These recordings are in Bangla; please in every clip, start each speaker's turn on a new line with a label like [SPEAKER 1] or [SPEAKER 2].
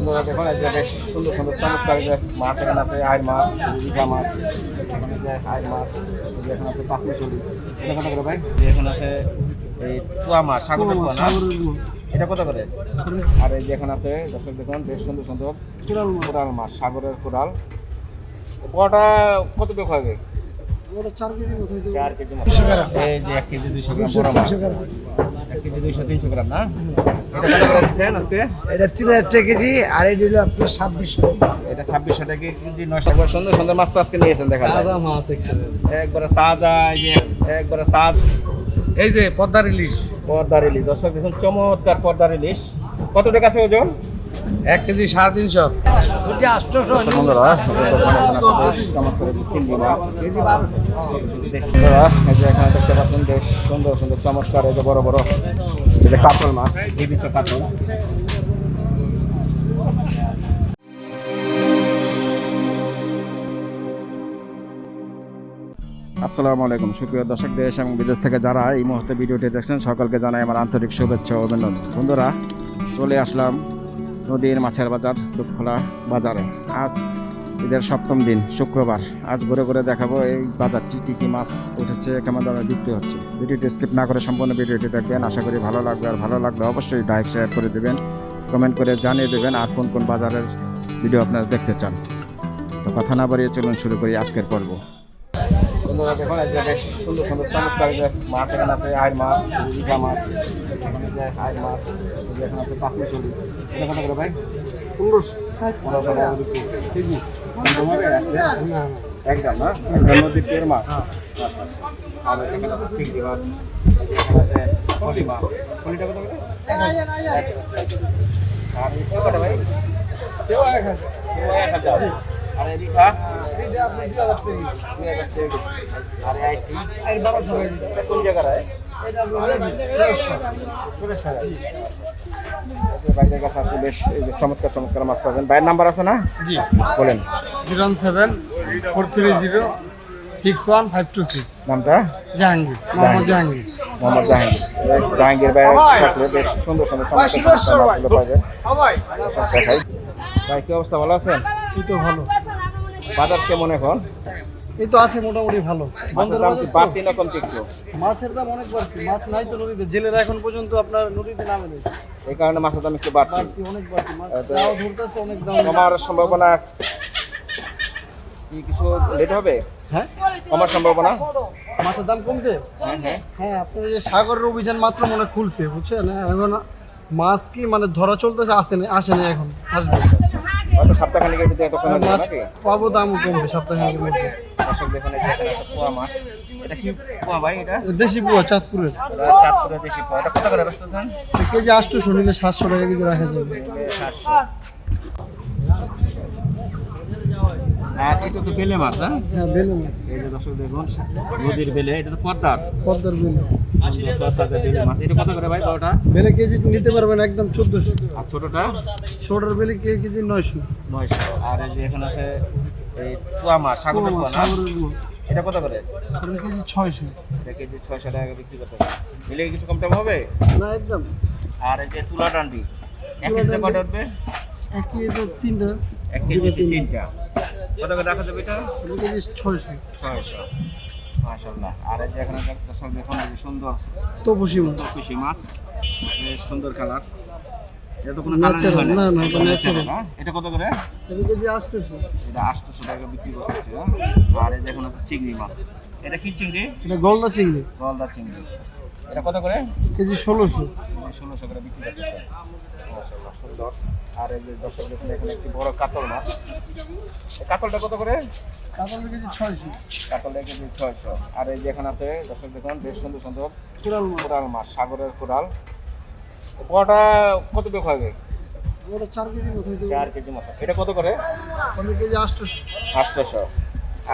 [SPEAKER 1] বন্ধুরা দেখুন এই যে বেশ সুন্দর সুন্দর চমৎকার যে মাছ এখানে আছে আইর মাছ রিঠা মাছ এখানে যে মাছ এখানে আছে পাঁচমিশলি। এটা কত করে ভাই? এই এখন আছে এই তুয়া মাছ সাগরের না? এটা কত করে? আর এই যে এখানে আছে দর্শক দেখুন বেশ সুন্দর সুন্দর কোরাল মাছ। সাগরের কোরাল। বড়টা কত টাকা হবে? এটা আজকে?
[SPEAKER 2] এটা তিন হাজার টাকা কেজি আর এটা হলো আপনার ছাব্বিশশো।
[SPEAKER 1] এটা ছাব্বিশশো টাকা কেজি নয়শো একবার সুন্দর সুন্দর মাছ তো আজকে নিয়েছেন দেখা।
[SPEAKER 2] তাজা মাছ
[SPEAKER 1] একবারে তাজা এই যে একবারে তাজ।
[SPEAKER 2] এই যে পদ্মার ইলিশ।
[SPEAKER 1] পর্দার ইলিশ। দর্শক দেখুন চমৎকার পর্দার ইলিশ। কত টাকা আছে ওজন?
[SPEAKER 2] এক কেজি সাড়ে তিনশো।
[SPEAKER 1] এখানে দেখতে সুন্দর সুন্দর চমৎকার বড় বড় আসসালামু আলাইকুম, সুপ্রিয় দর্শক, দেশ এবং বিদেশ থেকে যারা এই মুহূর্তে ভিডিওটি দেখছেন, সকলকে জানাই আমার আন্তরিক শুভেচ্ছা অভিনন্দন। বন্ধুরা, চলে আসলাম নদীর মাছের বাজার, দুপখোলা বাজারে। আজ ঈদের সপ্তম দিন, শুক্রবার। আজ ঘুরে ঘুরে দেখাবো এই বাজারটি, কী কী মাছ উঠেছে, কেমন দামে বিক্রি হচ্ছে। ভিডিওটি স্কিপ না করে সম্পূর্ণ ভিডিওটি দেখবেন। আশা করি ভালো লাগবে। আর ভালো লাগলে অবশ্যই লাইক শেয়ার করে দেবেন কমেন্ট করে জানিয়ে দেবেন আর কোন কোন বাজারের ভিডিও আপনারা দেখতে চান। তো কথা না বাড়িয়ে চলুন শুরু করি আজকের পর্ব। মাছ এখানে আছে আইর মাছ মাছ মাছ, এখানে আছে পাঁচমিশলি। এটা কত করে ভাই? পনেরোশো। পনেরোশো টাকা কেজি। একদম না একদম নদীর টের মাছ। আর এখানে আছে চিংড়ি মাছ এখানে আছে ফলি মাছ। ফলিটা কত করে? এক হাজার। আর এই ছোটটা ভাই? কেউ এক হাজার। আর এই রিঠা দুই হাজার টাকা। আর এই আইটি এটা কোন সুরেশনগর। এই কাছে আসলে বেশ চমৎকার চমৎকার মাছ পাবেন। বাইরের নাম্বার আছে না?
[SPEAKER 2] জি।
[SPEAKER 1] বলেন।
[SPEAKER 2] Zero seven four three zero six one five two six.
[SPEAKER 1] নামটা?
[SPEAKER 2] জাহাঙ্গীর মোহাম্মদ জাহাঙ্গীর।
[SPEAKER 1] মোহাম্মদ জাহাঙ্গীর। জাহাঙ্গীর ভাই আসলে বেশ সুন্দর সুন্দর চমৎকার চমৎকার মাছগুলো পাবেন। দেখাই ভাই কি অবস্থা ভালো আছেন?
[SPEAKER 2] এই তো ভালো।
[SPEAKER 1] বাজার কেমন এখন?
[SPEAKER 2] এই তো আছে মোটামুটি ভালো।
[SPEAKER 1] মাছের দাম বাড়তি না কমতি একটু?
[SPEAKER 2] মাছের দাম অনেক বাড়ছে মাছ নাই তো নদীতে। জেলেরা এখন পর্যন্ত আপনার নদীতে নামে নেই।
[SPEAKER 1] এই কারণে মাছের দাম একটু বাড়তি।
[SPEAKER 2] অনেক বাড়তি। মাছ
[SPEAKER 1] এ তো-
[SPEAKER 2] যাও ধরতেছে অনেক দাম।
[SPEAKER 1] কমার সম্ভাবনা কি কিছু লেট হবে?
[SPEAKER 2] হ্যাঁ?
[SPEAKER 1] কমার সম্ভাবনা?
[SPEAKER 2] মাছের দাম কমতে
[SPEAKER 1] হ্যাঁ হ্যাঁ।
[SPEAKER 2] হ্যাঁ আপনার যে সাগরের অভিযান মাত্র মনে খুলছে বুঝছেন? এখন মাছ কি মানে ধরা চলতেছে আসে না আসে না এখন আসবে।
[SPEAKER 1] হয়তো সপ্তাহখানিকের ভিতরে এত কমে যাবে
[SPEAKER 2] মাছ পাবো দাম কমবে সপ্তাহের মধ্যে
[SPEAKER 1] দর্শক দেখুন পোয়া মাছ। এটা কি পোয়া ভাই এটা?
[SPEAKER 2] দেশি পুয়া চাঁদপুরের।
[SPEAKER 1] এটা চাঁদপুরে দেশি পোয়া। এটা কত করে বেচতেছেন
[SPEAKER 2] কেজি আটশোশো নিলে সাতশো টাকা কেজি রাখা যাবে।
[SPEAKER 1] সাতশো। আর এটা তো বেলে মাছ হ্যাঁ?
[SPEAKER 2] হ্যাঁ বেলে
[SPEAKER 1] এই যে দর্শক দেখুন নদীর বেলে এটা তো পদ্মার।
[SPEAKER 2] পদ্মার বেলে।
[SPEAKER 1] বেলে কত
[SPEAKER 2] কেজি নিতে পারবেন একদম চোদ্দোশো।
[SPEAKER 1] আর ছোটটা?
[SPEAKER 2] ছোটোর বেলে কে কেজি নয়শো।
[SPEAKER 1] নয়শো। আর এই যে এখানে আছে এই পোয়া মাছ সাগরের পোয়া এটা কত করে?
[SPEAKER 2] কেজি ছয়শো।
[SPEAKER 1] এটা কেজি ছয়শো টাকা বিক্রি করতে মিলে কিছু কম টম হবে?
[SPEAKER 2] না একদম।
[SPEAKER 1] আর এই যে তুলা ডান্ডি এক কেজিতে উঠবে?
[SPEAKER 2] এক কেজি তো তিনটা।
[SPEAKER 1] এক কেজিতে তিনটা। কত করে রাখা যাবে এটা
[SPEAKER 2] কেজি ছয়শো।
[SPEAKER 1] ছয়শো। মাশাল্লাহ আর এই যে এখানে দর্শক দেখুন এই সুন্দর
[SPEAKER 2] তো বসি মাছ।
[SPEAKER 1] বেশ সুন্দর কালার। এটা তো কোনো কালার
[SPEAKER 2] না,
[SPEAKER 1] না
[SPEAKER 2] না, এটা natural।
[SPEAKER 1] এটা কত করে?
[SPEAKER 2] কেজি আটশোশো।
[SPEAKER 1] এটা আটশোশো টাকা বিক্রি করতেছে হ্যাঁ? আর এই যে এখন আছে চিংড়ি মাছ। এটা কি চিংড়ি?
[SPEAKER 2] এটা গলদা চিংড়ি।
[SPEAKER 1] গলদা চিংড়ি। এটা কত করে?
[SPEAKER 2] কেজি ষোলোশো।
[SPEAKER 1] ষোলোশো করে বিক্রি করতেছে। মাশাআল্লাহ, সুন্দর। আর এই যে দর্শক দেখুন এখানে একটি বড় কাতল মাছ। কাতলটা কত করে?
[SPEAKER 2] কাতল কেজি ছয়শো।
[SPEAKER 1] কাতলটা কেজি ছয়শো। আর এই যে এখানে আছে দর্শক দেখুন বেশ সুন্দর সুন্দর
[SPEAKER 2] কোরাল মাছ।
[SPEAKER 1] কোরাল মাছ সাগরের কোরাল। বড়টা কত বেক হবে?
[SPEAKER 2] চার কেজি মতো
[SPEAKER 1] চার কেজি মতো। এটা কত করে?
[SPEAKER 2] পারে কেজি আটশোশো।
[SPEAKER 1] আটশোশো।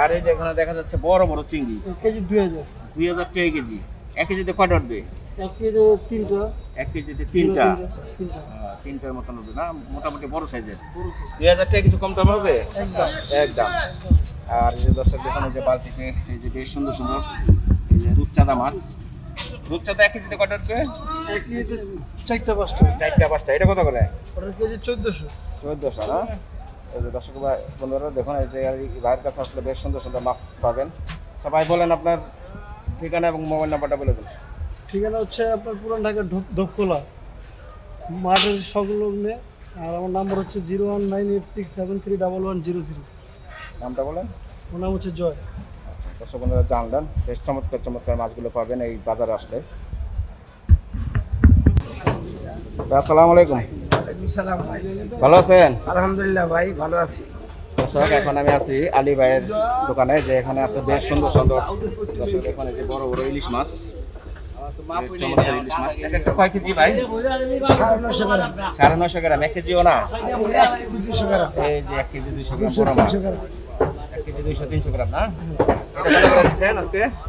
[SPEAKER 1] আর এই যে এখানে দেখা যাচ্ছে বড় বড় চিংড়ি।
[SPEAKER 2] কেজি দুই হাজার।
[SPEAKER 1] দুই হাজার টাকা কেজি। এক কেজিতে কয়টা উঠবে?
[SPEAKER 2] এক কেজি তিনটা।
[SPEAKER 1] এক কেজিতে তিনটা। তিনটার মতন হবে না? মোটামুটি বড় সাইজের দুই হাজার টাকা কিছু কম টম হবে?
[SPEAKER 2] একদম।
[SPEAKER 1] একদম। আর এই যে দর্শক দেখুন যে বালতিতে এই যে বেশ সুন্দর সুন্দর এই যে রূপচাঁদা মাছ। রূপচাঁদা এক কেজিতে কত উঠবে
[SPEAKER 2] এক কেজিতে চারটা পাঁচটা।
[SPEAKER 1] চারটা পাঁচটা। এটা কত করে?
[SPEAKER 2] কেজি চোদ্দোশো।
[SPEAKER 1] চোদ্দশো না? এই যে দর্শক ভাই বন্ধুরা দেখুন এই যে ভাইয়ের কাছে আসলে বেশ সুন্দর সুন্দর মাছ পাবেন। সবাই বলেন আপনার ঠিকানা এবং মোবাইল নাম্বারটা বলে দিন।
[SPEAKER 2] ঠিকানা হচ্ছে আপনার পুরান ঢাকার ধূপ- ধূপখোলা মাঠের সংলগ্নে আর আমার নাম্বার হচ্ছে zero one nine eight six seven three double one zero three
[SPEAKER 1] নামটা বলেন।
[SPEAKER 2] ওর নাম হচ্ছে জয়।
[SPEAKER 1] দর্শক বন্ধুরা জানলেন বেশ চমৎকার চমৎকার মাছগুলো পাবেন এই বাজারে আসলে। আসসালামু আলাইকুম।
[SPEAKER 3] সালাম ভাই।
[SPEAKER 1] ভালো আছেন?
[SPEAKER 3] আলহামদুলিল্লাহ ভাই ভালো আছি।
[SPEAKER 1] দর্শক এখন আমি আছি আলী ভাইয়ের দোকানে যে এখানে আছে বেশ সুন্দর সুন্দর দর্শক এখানে যে বড় বড় ইলিশ মাছ। কয় কেজি ভাই?
[SPEAKER 3] সাড়ে নশো গ্রাম।
[SPEAKER 1] সাড়ে নশো গ্রাম এক কেজিও না?
[SPEAKER 3] কেজি দুশো গ্রাম।
[SPEAKER 1] এই যে এক কেজি দুইশো গ্রাম
[SPEAKER 3] তিনশো গ্রাম।
[SPEAKER 1] এক কেজি দুইশো তিনশো গ্রাম না?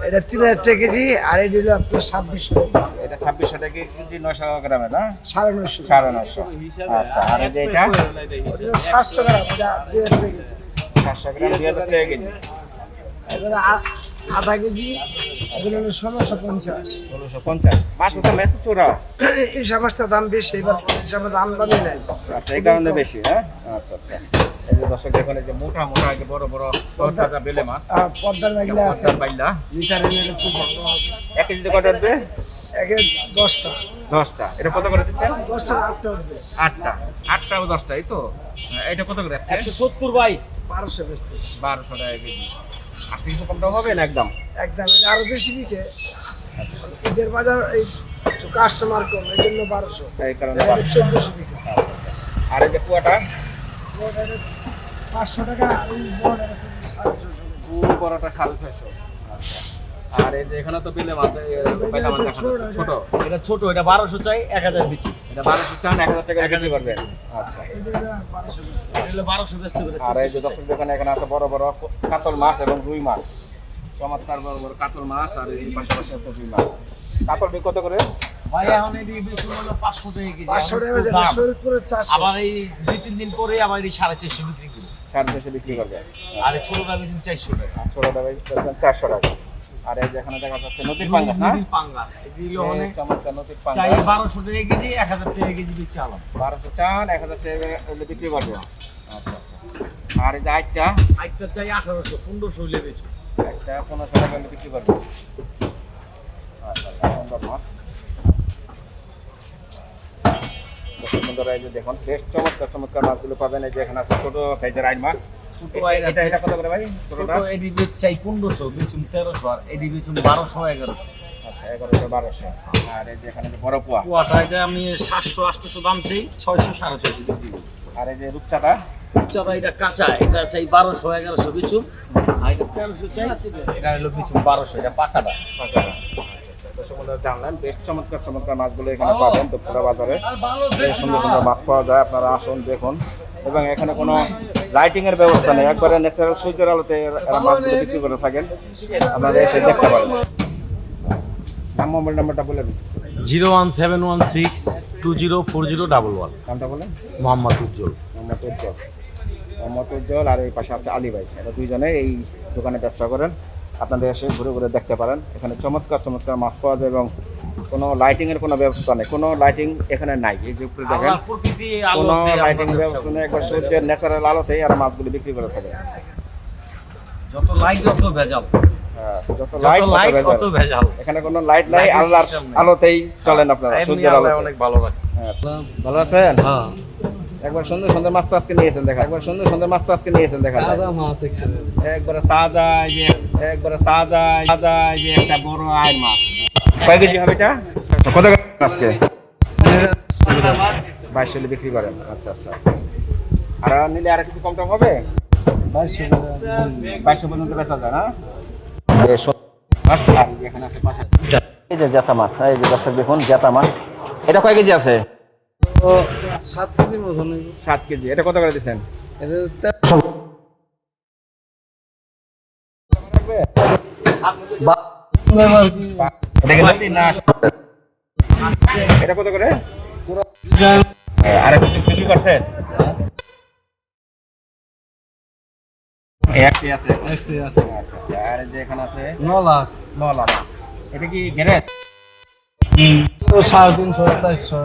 [SPEAKER 1] এটা
[SPEAKER 3] তিন হাজার টাকা কেজি আর এটা হলো আপনার ছাব্বিশশো।
[SPEAKER 1] এটা ছাব্বিশশো টাকা কেজি নশো গ্রামে না?
[SPEAKER 3] সাড়ে নশো।
[SPEAKER 1] সাড়ে নশো। আচ্ছা আর এই যে এটা?
[SPEAKER 3] সাতশো গ্রাম এটা দুই হাজার টাকা কেজি।
[SPEAKER 1] সাতশো গ্রাম দুই হাজার টাকা কেজি।
[SPEAKER 3] এবারে আধা কেজি এগুলো হলো ষোলোশো পঞ্চাশ।
[SPEAKER 1] ষোলোশো পঞ্চাশ। মাছ তো মেথ চূড়া।
[SPEAKER 3] ইলিশা মাছটার দাম বেশি এবার ইলিশা মাছ আমদানি নাই।
[SPEAKER 1] আচ্ছা এই কারণে বেশি হ্যাঁ? আচ্ছা আচ্ছা। এই যে দর্শক দেখুন যে মোটা মোটা যে বড় বড় তাজা বেলে মাছ।
[SPEAKER 3] পদ্মার মেঘলা আছে।
[SPEAKER 1] পদ্মার বাইলা।
[SPEAKER 3] লিটার নিলে খুব
[SPEAKER 1] এক কেজিতে কত উঠবে?
[SPEAKER 3] একে দশটা।
[SPEAKER 1] দশটা। এটা কত করে দিচ্ছেন?
[SPEAKER 3] দশটা আটটা উঠবে।
[SPEAKER 1] আটটা। আটটা দশটা এই তো? এটা কত করে একশো
[SPEAKER 4] সত্তর বাই
[SPEAKER 3] বারোশো বেচতে
[SPEAKER 1] বারোশো টাকা কেজি। আটটা কিছু কম হবে না একদম?
[SPEAKER 3] একদম আরও বেশি বিকে। ঈদের বাজার এই কাস্টমার কম এই জন্য বারোশো।
[SPEAKER 1] এই কারণে
[SPEAKER 3] চোদ্দশো বিকে।
[SPEAKER 1] আর এই যে কুয়াটা
[SPEAKER 3] পাঁচশো টাকা আর বড়টা সাড়ে ছশো
[SPEAKER 1] বড়টা সাড়ে ছয়শো। আচ্ছা। আর এই যে এখানে তো বেলে মাছ ছোট
[SPEAKER 4] এটা ছোট এটা বারোশো চাই এক হাজার দিচ্ছি
[SPEAKER 1] এটা বারোশো চান এক হাজার টাকা করবেন আচ্ছা।
[SPEAKER 3] বারোশো
[SPEAKER 1] আর এই যে দর্শক দোকানে এখানে আছে বড় বড় কাতল মাছ এবং রুই মাছ। চমৎকার বড় বড় কাতল মাছ আর এই পাশাপাশি আছে রুই মাছ। কাতল বি কত করে?
[SPEAKER 4] ভাই এখন এটি বেশি হলো পাঁচশো টাকা কেজি।
[SPEAKER 3] পাঁচশো টাকা
[SPEAKER 4] আবার এই দুই তিন দিন পরে আবার এই সাড়ে চারশো বিক্রি করি
[SPEAKER 1] সাড়ে ছশো বিক্রি করবে।
[SPEAKER 4] আর ছোটটা বেশি চারশো টাকা।
[SPEAKER 1] ছোটটা বেচবেন চারশো টাকা। আর এই যে এখানে দেখা যাচ্ছে নদীর পাঙ্গাস না?
[SPEAKER 4] নদীর পাঙ্গাস
[SPEAKER 1] এই
[SPEAKER 4] অনেক
[SPEAKER 1] চমৎকার নদীর
[SPEAKER 4] চাই
[SPEAKER 1] পাঙ্গাস
[SPEAKER 4] বারোশো টাকা কেজি এক হাজার টাকা কেজি আলাম
[SPEAKER 1] চান এক হাজার টাকা হলে বিক্রি করবে। আচ্ছা। আর এই যে আটটা
[SPEAKER 4] আটটা চাই আঠারোশো পনেরোশো হলে বেচো।
[SPEAKER 1] একটা পনেরোশো টাকা হলে বিক্রি করবে। আচ্ছা সুন্দর মাছ বন্ধুরা, এই যে দেখুন বেশ চমৎকার চমৎকার মাছগুলো পাবেন। এই যে এখানে আছে ছোট সাইজের আইন মাছ।
[SPEAKER 4] ছোট
[SPEAKER 1] এটা
[SPEAKER 4] আছে।
[SPEAKER 1] এটা কত করে ভাই? ছোটটা?
[SPEAKER 4] এটি বেচ চাই বেচুন আর বেচুন
[SPEAKER 1] আচ্ছা আর এই যে এখানে যে বড় পোয়া।
[SPEAKER 4] কুয়াটা এটা আমি দাম চাই বিক্রি করি
[SPEAKER 1] আর এই যে রূপচাটা
[SPEAKER 4] এটা কাঁচা এটা চাই বিচুন। আর এটা চাই এটা হলো বিচুন বারোশো এটা পাকাটা।
[SPEAKER 1] পাঁচটা। দর্শক জানলেন। বেশ চমৎকার চমৎকার মাছগুলো এখানে পাবেন। দুপুরা বাজারে বেশ সুন্দর সুন্দর মাছ পাওয়া যায়। আপনারা আসুন দেখুন। এবং এখানে কোনো লাইটিং এর ব্যবস্থা নেই। একবারে ন্যাচারাল সূর্যের আলোতে এরা মাছগুলো বিক্রি করে থাকেন। আপনারা এসে দেখতে পারেন। নাম মোবাইল নাম্বারটা বলে দিন।
[SPEAKER 4] Zero one seven one six two zero four zero double one.
[SPEAKER 1] নামটা বলেন।
[SPEAKER 4] মোহাম্মদ উজ্জ্বল।
[SPEAKER 1] মোহাম্মদ উজ্জ্বল। মোহাম্মদ উজ্জ্বল আর এই পাশে আছে আলী ভাই। এরা দুইজনে এই দোকানে ব্যবসা করেন। আপনাদের এসে ঘুরে ঘুরে দেখতে পারেন। এখানে চমৎকার চমৎকার মাছ পাওয়া যায় এবং কোনো লাইটিং এর কোনো ব্যবস্থা নেই কোনো লাইটিং এখানে নাই এই যে উপরে দেখেন কোনো লাইটিং ব্যবস্থা নেই একবার সূর্যের ন্যাচারাল আলোতেই আর মাছগুলো বিক্রি করে থাকে।
[SPEAKER 4] যত লাইট যত ভেজাল।
[SPEAKER 1] হ্যাঁ, ভেজাল। এখানে কোনো লাইট নাই আল্লাহর। আলোতেই চলেন আপনারা সূর্যের
[SPEAKER 4] আল্লাহ
[SPEAKER 1] আলোতে।
[SPEAKER 4] অনেক ভালো লাগছে।
[SPEAKER 1] হ্যাঁ, ভালো আছেন?
[SPEAKER 2] হ্যাঁ।
[SPEAKER 1] একবার সুন্দর সুন্দর মাছ তো আজকে নিয়েছেন দেখা। একবার সুন্দর সুন্দর মাছ তো আজকে নিয়েছেন দেখা।
[SPEAKER 2] তাজা মাছ এখানে।
[SPEAKER 1] একবারে তাজা এই যে একবারে তাজা তাজা এই যে একটা বড় আয়ের মাছ। কয় কেজি হবে এটা? কত করে আজকে? বাইশ হলে বিক্রি করেন। আচ্ছা আচ্ছা। আর নিলে আর কিছু কম টম হবে বাইশশো পর্যন্ত বেচা যায় না? মাছ এই যে জেতা মাছ এই যে দর্শক দেখুন জেতা মাছ। এটা কয় কেজি আছে?
[SPEAKER 2] সাত কেজি মতন
[SPEAKER 1] সাত কেজি। এটা কত করে দিচ্ছেন
[SPEAKER 2] এটা
[SPEAKER 1] এটা কি নদী কত করে? আর বিক্রি করছেন একটি আছে।
[SPEAKER 2] একটি আছে।
[SPEAKER 1] আচ্ছা আর যে এখানে আছে?
[SPEAKER 2] ন লাখ।
[SPEAKER 1] নলা এটা কি গ্যারেজ?
[SPEAKER 2] তো সাড়ে তিনশো চারশো।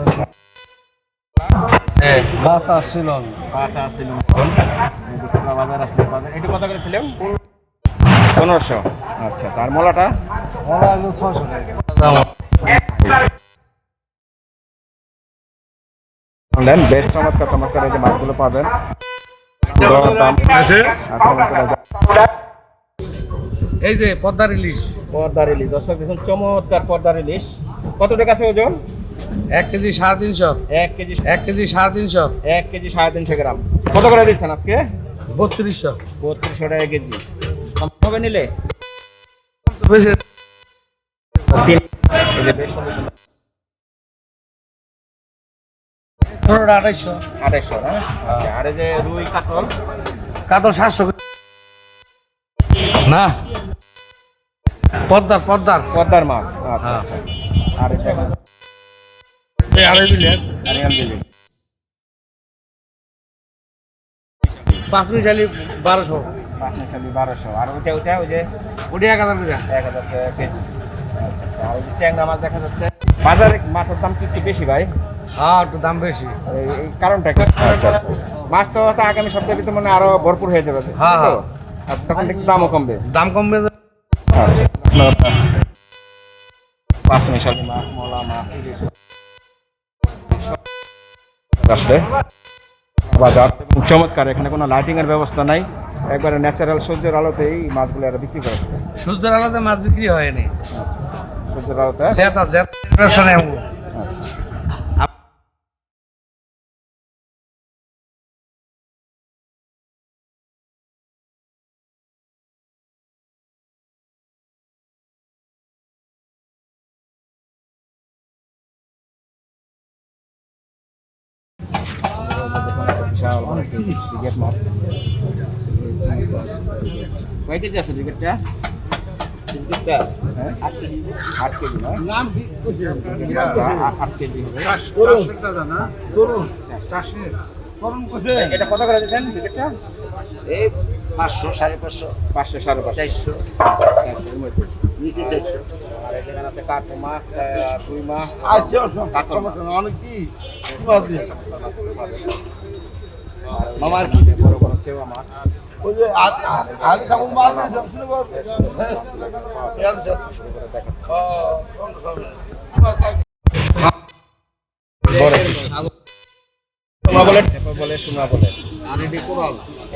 [SPEAKER 2] বাচ্চা ছিল
[SPEAKER 1] আচ্ছা আসছিলাম বাজার আসলে বাজার। এটা কত করে ছিলাম? পনেরোশো। আচ্ছা তার মলাটা?
[SPEAKER 2] ওরা হলো ছশো টাকা
[SPEAKER 1] অনলাইন বেশ চমৎকার চমৎকার এই যে মাছগুলো পাবেন।
[SPEAKER 2] এই যে পদ্মার ইলিশ।
[SPEAKER 1] পর্দার ইলিশ দর্শক দেখুন চমৎকার পর্দার ইলিশ। কত টাকা আছে ওজন?
[SPEAKER 2] এক কেজি সাড়ে তিনশো।
[SPEAKER 1] এক কেজি
[SPEAKER 2] এক কেজি সাড়ে তিনশো।
[SPEAKER 1] এক কেজি সাড়ে তিনশো গ্রাম। কত করে দিচ্ছেন আজকে?
[SPEAKER 2] বত্রিশশো।
[SPEAKER 1] বত্রিশশো টাকা কেজি। হবে নিলে?
[SPEAKER 2] আড়াইশো।
[SPEAKER 1] আড়াইশো আর এই যে রুই কাতল?
[SPEAKER 2] কাতল সাতশো। না। পদ্মার পদ্মার।
[SPEAKER 1] পদ্মার মাছ। আচ্ছা
[SPEAKER 2] হ্যাঁ।
[SPEAKER 1] আচ্ছা। আর এই দেখেন
[SPEAKER 2] আড়াই পাঁচ মিশালি বারোশো।
[SPEAKER 1] পাঁচ মিশালি বারোশো। আর ওইটা ওইটা ওই যে
[SPEAKER 2] ওটি এক হাজার করে।
[SPEAKER 1] এক হাজার কেজি। আচ্ছা আচ্ছা আর ওই যে ট্যাংরা মাছ দেখা যাচ্ছে। বাজারে মাছের দাম কি একটু বেশি ভাই?
[SPEAKER 2] হ্যাঁ একটু দাম বেশি।
[SPEAKER 1] এই- কারণটা কি? আচ্ছা আচ্ছা। মাছ তো হয়তো আগামী সপ্তাহে ভিতরে মানে আরও ভরপুর হয়ে যাবে।
[SPEAKER 2] হ্যাঁ?
[SPEAKER 1] আর তখন একটু দামও কমবে।
[SPEAKER 2] দাম কমবে
[SPEAKER 1] আচ্ছা। পাঁচ মিশালি মাছ মলা মাছ আসলে বাজার চমৎকার এখানে কোনো লাইটিং এর ব্যবস্থা নাই। একবারে ন্যাচারাল সূর্যের আলোতে এই মাছগুলো এরা বিক্রি করে।
[SPEAKER 2] সূর্যের আলোতে মাছ বিক্রি হয়নি।
[SPEAKER 1] সূর্যের আলোতে?
[SPEAKER 2] জেতা জেত।
[SPEAKER 1] কেজি আছে বিকেটটা হ্যাঁ। হবে। এটা কত করে দিচ্ছেন বিকেটটা
[SPEAKER 5] এই পাঁচশো সাড়ে পাঁচশো।
[SPEAKER 1] পাঁচশো সাড়ে পাঁচশো।
[SPEAKER 5] চারশো।
[SPEAKER 1] চারশোর
[SPEAKER 5] চারশো।
[SPEAKER 1] আর এখানে আছে কাঠ মাছ মাছ
[SPEAKER 5] আচ্ছা
[SPEAKER 1] কাতল মাছ।
[SPEAKER 5] অনেক কি? মামার
[SPEAKER 1] বড় বড় চেওয়া মাছ
[SPEAKER 5] ওই যে আগে সাবুন শুনে কর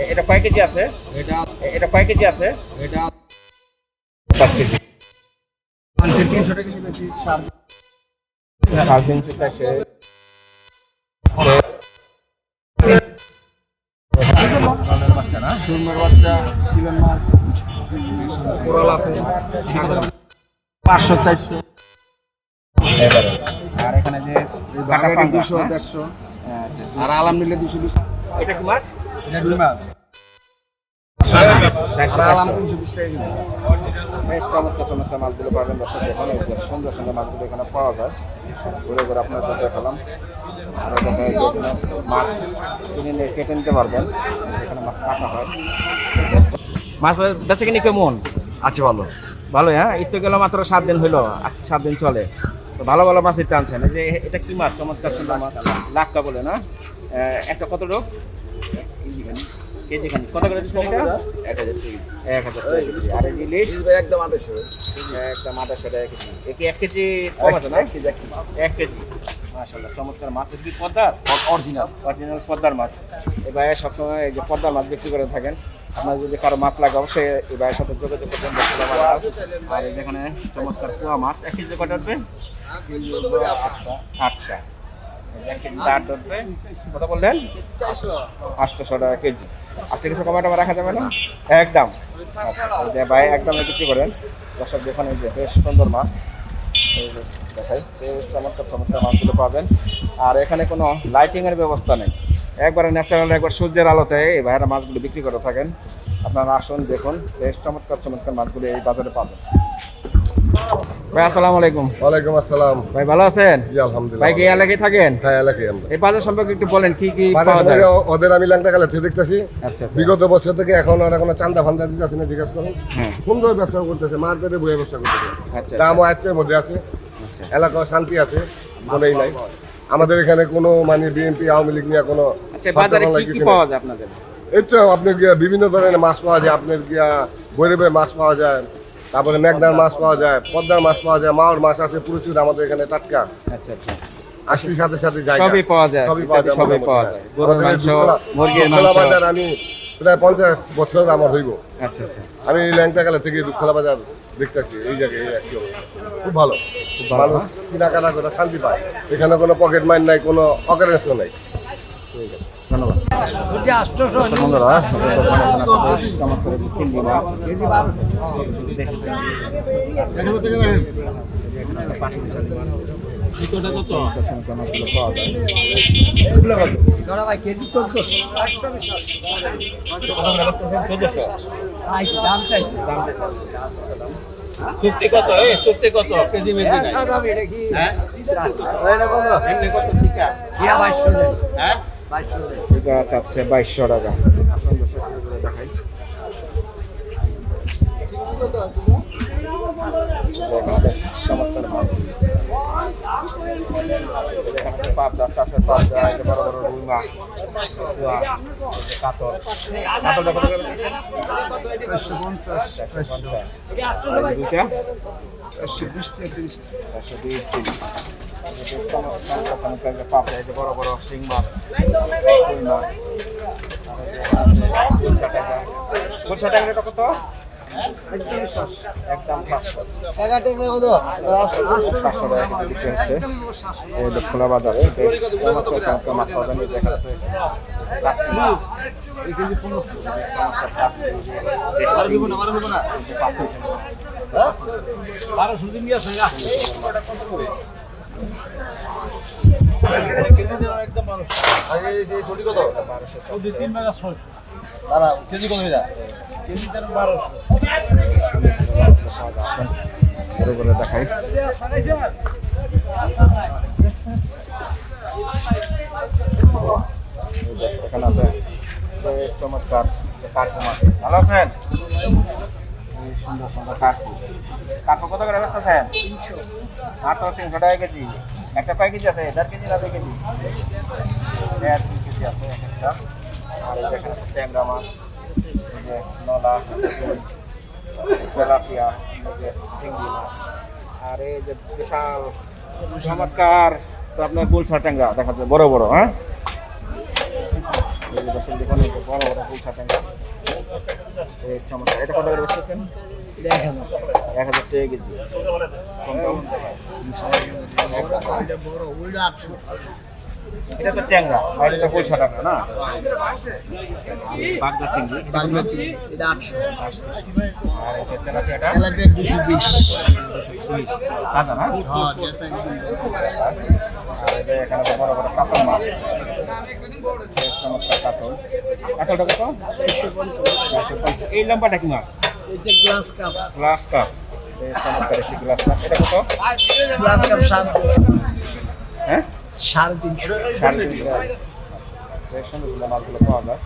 [SPEAKER 5] এটি
[SPEAKER 1] কয় কেজি আছে
[SPEAKER 5] এটা
[SPEAKER 1] এটা কয় কেজি আছে
[SPEAKER 5] এটা
[SPEAKER 1] পাঁচ কেজি
[SPEAKER 5] তিনশো টাকা কিনেছি সার
[SPEAKER 1] সাড়ে তিনশো চারশো
[SPEAKER 5] সুরমার বাচ্চা শিলের মাছ কোরাল আছে পাঁচশো চারশো।
[SPEAKER 1] আর এখানে যে কাটা
[SPEAKER 5] দুশো দেড়শো।
[SPEAKER 1] আচ্ছা
[SPEAKER 5] আর আলাম নিলে দুশো দুশো
[SPEAKER 1] এটা কি মাছ?
[SPEAKER 5] এটা দুই মাছ। আর আলাম। তিনশো বিশ টাকা
[SPEAKER 1] বেশ চমৎকার চমৎকার মাছগুলো পাবেন দর্শক এখানে। সুন্দর সুন্দর মাছগুলো এখানে পাওয়া যায়। ঘুরে ঘুরে আপনাদের দেখালাম। আর দেখা যায় এখানে মাছ কিনে কেটে নিতে পারবেন। এখানে মাছ কাটা হয়। মাছ বেঁচে কিনে কেমন?
[SPEAKER 5] আছে ভালো।
[SPEAKER 1] ভালো হ্যাঁ? এই তো গেল মাত্র সাত দিন হইল। আজ সাত দিন চলে। তো ভালো ভালো মাছ এটা আনছেন। এই যে এটা কি মাছ? চমৎকার সুন্দর মাছ। লাক্কা বলে না? একটা কত রোগ? কেজি কত করে দিচ্ছেন এটা?
[SPEAKER 5] এক হাজার
[SPEAKER 1] এক হাজার কেজি। আর এই ইলিশ
[SPEAKER 5] একদম আঠাশশো
[SPEAKER 1] একদম আঠাশশো টাকা কেজি। এ কি এক কেজি কম আছে না? এক কেজি মাশাল্লাহ চমৎকার মাছের কি পদ্মার?
[SPEAKER 5] অরিজিনাল।
[SPEAKER 1] অরিজিনাল পদ্মার মাছ। এই ভাইয়ের সবসময় এই যে পদ্মার মাছ বিক্রি করে থাকেন। আপনার যদি কারও মাছ লাগে অবশ্যই এই ভাইয়ের সাথে যোগাযোগ করবেন। আর। যেখানে চমৎকার পোয়া মাছ। এক কেজি কটা উঠবে আটটা। টাকা কেজি। কমাটো রাখা যাবে না? একদম। আচ্ছা, ভাই একদম বিক্রি করেন। দেখুন যে বেশ সুন্দর মাছ। দেখাই চমৎকার চমৎকার মাছগুলো পাবেন। আর এখানে কোনো লাইটিং এর ব্যবস্থা নেই। একবারে ন্যাচারাল একবার সূর্যের আলোতে এই ভাইয়েরা মাছগুলো বিক্রি করে থাকেন। আপনারা আসুন দেখুন বেশ চমৎকার চমৎকার মাছগুলো এই বাজারে পাবেন। ভাই আসসালামু আলাইকুম।
[SPEAKER 6] ওয়ালাইকুম আসসালাম।
[SPEAKER 1] ভাই ভালো আছেন?
[SPEAKER 6] জি আলহামদুলিল্লাহ
[SPEAKER 1] ভাই কি এলাকায় থাকেন?
[SPEAKER 6] হ্যাঁ এলাকায় আমরা।
[SPEAKER 1] এই বাজার সম্পর্কে একটু বলেন কি কি পাওয়া যায়?
[SPEAKER 6] ওদের আমি দেখতেছি।
[SPEAKER 1] আচ্ছা আচ্ছা।
[SPEAKER 6] বিগত বছর থেকে এখন আর কোনো চান্দা ফান্দা দিতেছে না জিজ্ঞাসা করুন।
[SPEAKER 1] হ্যাঁ।
[SPEAKER 6] সুন্দর ব্যবসা করতেছে মার্কেটে বয়ে ব্যবসা করতেছে।
[SPEAKER 1] আচ্ছা
[SPEAKER 6] দাম আয়ত্তের মধ্যে আছে
[SPEAKER 1] আচ্ছা।
[SPEAKER 6] এলাকায় শান্তি আছে কোনোই নাই। আমাদের এখানে কোনো মানে বিএনপি আওয়ামী লীগ নিয়ে কোনো
[SPEAKER 1] আচ্ছা বাজারে কি কি পাওয়া যায় আপনাদের?
[SPEAKER 6] এই তো আপনার বিভিন্ন ধরনের মাছ পাওয়া যায় আপনার গিয়া গৈরবের মাছ পাওয়া যায় তারপরে মেঘনার মাছ পাওয়া যায় পদ্মার মাছ পাওয়া যায় মাওয়ার মাছ আছে প্রচুর আমাদের এখানে টাটকা।
[SPEAKER 1] আচ্ছা আচ্ছা।
[SPEAKER 6] আসির সাথে সাথে জায়গা।
[SPEAKER 1] সবই পাওয়া যায়
[SPEAKER 6] সবই পাওয়া যায়
[SPEAKER 1] সবই পাওয়া
[SPEAKER 6] হ্যাঁ।
[SPEAKER 1] যায়। গরুর মাংস মুরগির মাংস।
[SPEAKER 6] বাজার আমি প্রায় পঞ্চাশ বছর আমার হইব।
[SPEAKER 1] আচ্ছা আচ্ছা।
[SPEAKER 6] আমি এই ল্যাংটাকালা থেকে দুধখোলা বাজার দেখতেছি এই জায়গায় এই একই খুব ভালো।
[SPEAKER 1] ভালো,
[SPEAKER 6] মানুষ কেনাকাটা করে শান্তি পায়। এখানে কোনো পকেট মাইন নাই কোনো অকারেন্সও নাই।
[SPEAKER 1] ঠিক আছে। ধন্যবাদ। বন্ধুরা সবাই দোকানে এখানে আছে বেশ চমৎকার এই যে চিংড়ি মাছ দেশি চিংড়ি। এখানে আছে পাঁচশো টাকা মাছ। সবসময় চমৎকার পাওয়া যায়।
[SPEAKER 5] চুক্তি কত এ চুক্তি কত কেজি মেজি নাই হ্যাঁ এমনি কত ঠিক আছে হ্যাঁ?
[SPEAKER 1] এটা চাচ্ছে বাইশশো টাকা। দেখাই চমৎকার মাছ আছে পাবদা চাষের পাবদা এই বড় বড় রুই মাছ পোয়া, এই যে কাতল কাতলটা কত চারশো পঞ্চাশ। দুইটা চারশো বিশ তিরিশ বেশ চমৎকার যে বড় বড় শিং মাছ রুই মাছ গুলশা ট্যাংরাটা কত একদম খোলা বাজারে কাশি মাছ। এই দেখাই এখানে আছে চমৎকার কাঠু মাছ ভালো আছেন সুন্দর সুন্দর কাঠু। কাঠু কত করে বেচতেছেন তিনশো। মাত্র তিনশো টাকা কেজি। একটা কয় কেজি আছে? দেড় কেজি না দুই কেজি? দেড় দুই কেজি আছে এক একটা। আর এখানে আছে ট্যাংরা মাছ নলা তেলাপিয়া চিংড়ি মাছ। আর এই যে বিশাল চমৎকার তো আপনার গুলছা ট্যাংরা দেখা যাচ্ছে বড় বড় হ্যাঁ? বড় বড় গুলছা ট্যাংরা। এই চমৎকার। এটা কত করে বেচতেছেন? এক হাজার টাকা কেজি। এটা তো ট্যাংরা। আর এটা গুলছা ট্যাংরা না? বাগদা চিংড়ি। বাগদা আর দুশো বিশ। না? আর এখানে বড় বড় কাতল মাছ। চমৎকার কাতল। কাতলটা কত। এই লম্বাটা কি মাছ? Glass cup. বেশ চমৎকার একটি গ্লাস কাপ। এটা কত? হ্যাঁ?
[SPEAKER 3] সাড়ে তিনশো।
[SPEAKER 1] সাড়ে তিনশো। সুন্দর সুন্দর মাছগুলো পাওয়া যায়।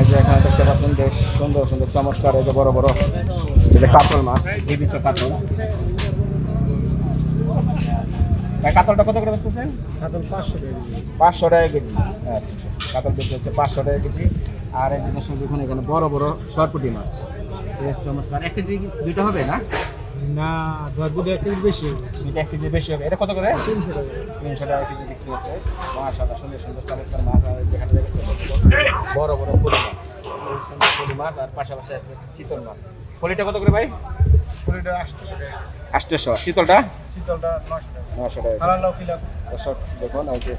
[SPEAKER 1] এই যে এখানে দেখতে পাচ্ছেন বেশ সুন্দর সুন্দর চমৎকার এই যে বড় বড় যে কাতল মাছ জীবিত কাতল। কাতলটা কত করে বেচতেছেন? পাঁচশো টাকা পাঁচশো টাকা কেজি। আচ্ছা কাতল বিক্রি হচ্ছে পাঁচশো টাকা কেজি। আর এই দর্শক দেখুন এখানে বড় বড় সরপুটি মাছ। বেশ চমৎকার। এক কেজি দুইটা হবে না?
[SPEAKER 2] না দুটো এক কেজি বেশি
[SPEAKER 1] দুইটা এক কেজি বেশি হবে। এটা কত করে? তিনশো টাকা। তিনশো টাকা কেজি বিক্রি হচ্ছে। মাশাআল্লাহ সুন্দর সুন্দর চমৎকার মাছ। আর যেখানে বড় বড় ফুলি মাছ। সুন্দর ফুলি মাছ আর পাশাপাশি আছে চিতল মাছ। ফলিটা কত করে ভাই?
[SPEAKER 2] আটশোশো টাকা।
[SPEAKER 1] আটশোশো।
[SPEAKER 2] শীতলটা? নশো টাকা।
[SPEAKER 1] টাকা। দর্শক দেখুন এই যে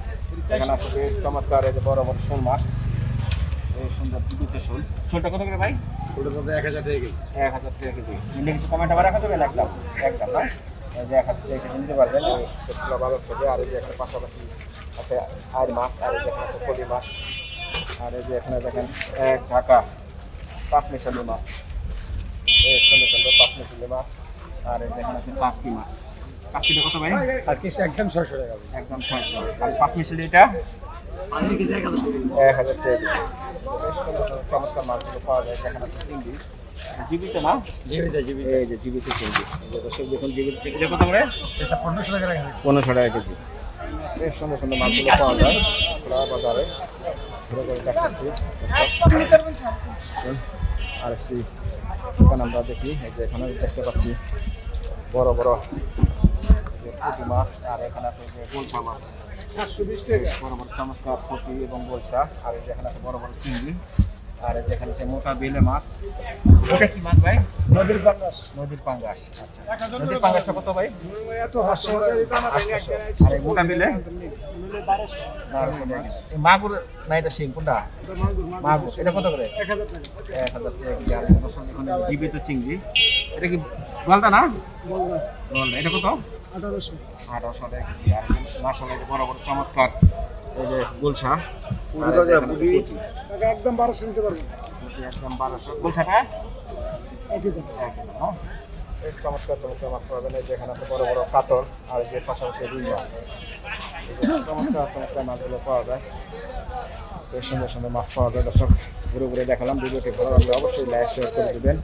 [SPEAKER 1] এখানে আছে বেশ চমৎকার এই যে বড় বড় শোল মাছ। এই সুন্দর দুটো শোল। শোলটা কত করে ভাই?
[SPEAKER 6] ছোট তো এক হাজার টাকা কেজি।
[SPEAKER 1] এক হাজার টাকা কেজি। নিলে কিছু কমেন্ট আবার রাখা যাবে? একদম একদম না? এই যে এক হাজার টাকা কেজি নিতে পারবেন। এই পেট্রোল থেকে আর এই যে এখানে পাশাপাশি আছে আর মাছ আর এই যে এখানে আছে কলি মাছ। আর এই যে এখানে দেখেন এক ঢাকা পাঁচ মিশালি মাছ। সুন্দর সুন্দর পাঁচ মিশালি মাছ। আর এখানে আছে পাঁচকি মাছ। পাঁচকিটা কত ভাই?
[SPEAKER 2] আজকে একদম ছশো টাকা।
[SPEAKER 1] একদম ছয়শো। আর পাঁচ মিশালি এটা এক হাজার টাকা চমৎকার মাছগুলো পাওয়া যায় সেখানে আছে চিংড়ি জীবিত না?
[SPEAKER 4] জীবিত জীবিত।
[SPEAKER 1] এই যে জীবিত চিংড়ি। দর্শক দেখুন জীবিত চিংড়ি কত করে?
[SPEAKER 3] পনেরোশো টাকা
[SPEAKER 1] পনেরোশো টাকা কেজি। বেশ সুন্দর সুন্দর মাছগুলো পাওয়া যায়। খোলা বাজারে। ঘুরে ঘুরে দেখাচ্ছি। আর একটি দোকান আমরা দেখি, এই যে এখানে দেখতে পাচ্ছি বড় বড় পুঁটি মাছ, আর এখানে আছে যে গোলসা মাছ। বড় বড় চমৎকার পুঁটি এবং গোলসা আর এখানে আছে বড় বড় চিংড়ি। আর এই যে এখানে আছে মোটা বেলে মাছ। ওটা কি মাছ ভাই?
[SPEAKER 3] নদীর বাংলাদেশ
[SPEAKER 1] নদীর পাঙ্গাস আচ্ছা। নদীর পাঙ্গাসটা কত ভাই?
[SPEAKER 3] আর
[SPEAKER 1] আর মোটা বেলে? মাগুর না এটা শিং কোনটা? মাগুর এটা কত করে?
[SPEAKER 3] এক হাজার টাকা।
[SPEAKER 1] যে জীবিত চিংড়ি। এটা কি গলদা না? গলদা এটা কত?
[SPEAKER 3] আঠারোশো।
[SPEAKER 1] আঠারোশো টাকা আর মাসালা বড় বড় চমৎকার। এই যে গুলশা।
[SPEAKER 3] টাকা একদম বারোশো নিতে পারব।
[SPEAKER 1] একদম বারোশো। গুলশাটা
[SPEAKER 3] একই দাম।
[SPEAKER 1] হ্যাঁ? বেশ চমৎকার চমৎকার মাছ পাবেন। এই যে এখানে আছে বড় বড় কাতল আর এই যে পাশাপাশি রুই মাছ। এই যে চমৎকার চমৎকার মাছগুলো পাওয়া যায়। বেশ সুন্দর সুন্দর মাছ পাওয়া যায়। দর্শক ঘুরে ঘুরে দেখালাম। ভিডিওটি ভালো লাগলে অবশ্যই লাইক শেয়ার করে দেবেন।